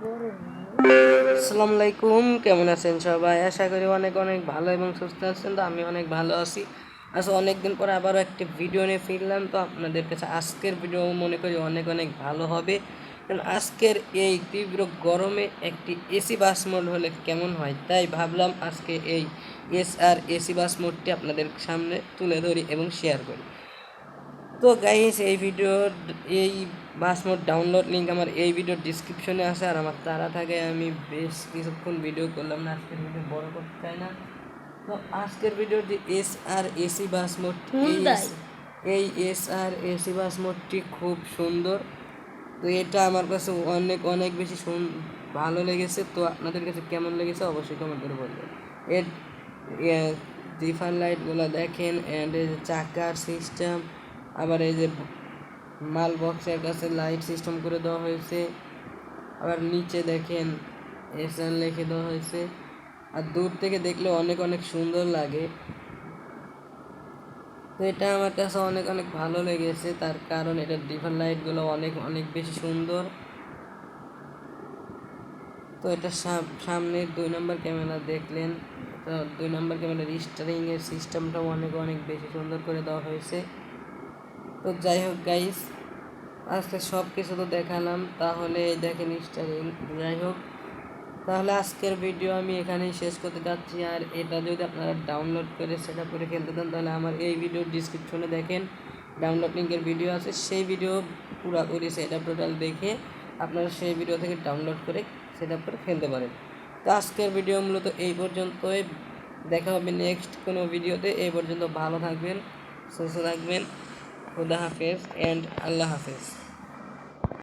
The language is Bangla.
আসসালামু আলাইকুম, কেমন আছেন সবাই? আশা করি অনেক অনেক ভালো এবং সুস্থ আছেন, তো আমি অনেক ভালো আছি। আসলে অনেক দিন পরে আবারও একটি ভিডিও নিয়ে ফিরলাম, তো আপনাদের কাছে আজকের ভিডিও মনে করি অনেক অনেক ভালো হবে। কারণ আজকের এই তীব্র গরমে একটি এসি বাস মোড হলে কেমন হয়, তাই ভাবলাম আজকে এই এস আর এসি বাস মোডটি আপনাদের সামনে তুলে ধরি এবং শেয়ার করি। তো গাইস এই ভিডিও এই বাস মোড ডাউনলোড লিঙ্ক আমার এই ভিডিওর ডিসক্রিপশনে আছে আর আমার তারা থাকে আমি বেশ কিছুক্ষণ ভিডিও করলাম না আজকের ভিডিও বড় করতে চাই না। তো আজকের ভিডিও যে এস আর এসি বাস মোডটি। এই এস আর এসি বাস মোডটি খুব সুন্দর। তো এটা আমার কাছে অনেক অনেক বেশি সুন- ভালো লেগেছে। তো আপনাদের কাছে কেমন লেগেছে অবশ্যই কমেন্ট করে বলবেন। এর ডিফার লাইটগুলো দেখেন অ্যান্ড এই যে চাকার সিস্টেম আবার এই যে মাল বক্সের কাছে লাইট সিস্টেম করে দেওয়া হয়েছে। আবার নিচে দেখেন এসএন লিখে দেওয়া হয়েছে। আর দূর থেকে দেখলে অনেক অনেক সুন্দর লাগে। তো এটা আমার কাছে অনেক অনেক ভালো লেগেছে। তার কারণ এটার ডিফার লাইটগুলো অনেক অনেক বেশি সুন্দর। তো এটা সাম- সামনের দুই নম্বর ক্যামেরা দেখলেন। তো দুই নম্বর ক্যামেরার স্টারিংয়ের সিস্টেমটাও অনেক অনেক বেশি সুন্দর করে দেওয়া হয়েছে। তো যাই হোক গাইস আজকে সব কিছু তো দেখালাম, তাহলে দেখেন স্টারিং যাই হোক, তাহলে আজকের ভিডিও আমি এখানেই শেষ করতে যাচ্ছি। আর এটা যদি আপনারা ডাউনলোড করে সেট করে খেলতে চান, তাহলে আমার এই ভিডিওর ডিসক্রিপশনে দেখেন ডাউনলোড লিঙ্কের ভিডিও আছে। সেই ভিডিও পুরোপুরি সেট আপ টোটাল দেখে আপনারা সেই ভিডিও থেকে ডাউনলোড করে সেট আপ করে খেলতে পারেন। তো আজকের ভিডিও মূলত এই পর্যন্তই। দেখা হবে নেক্সট কোনো ভিডিওতে এই পর্যন্ত ভালো থাকবেন, সুস্থ থাকবেন। খুদা হাফেজ অ্যান্ড আল্লাহ হাফেজ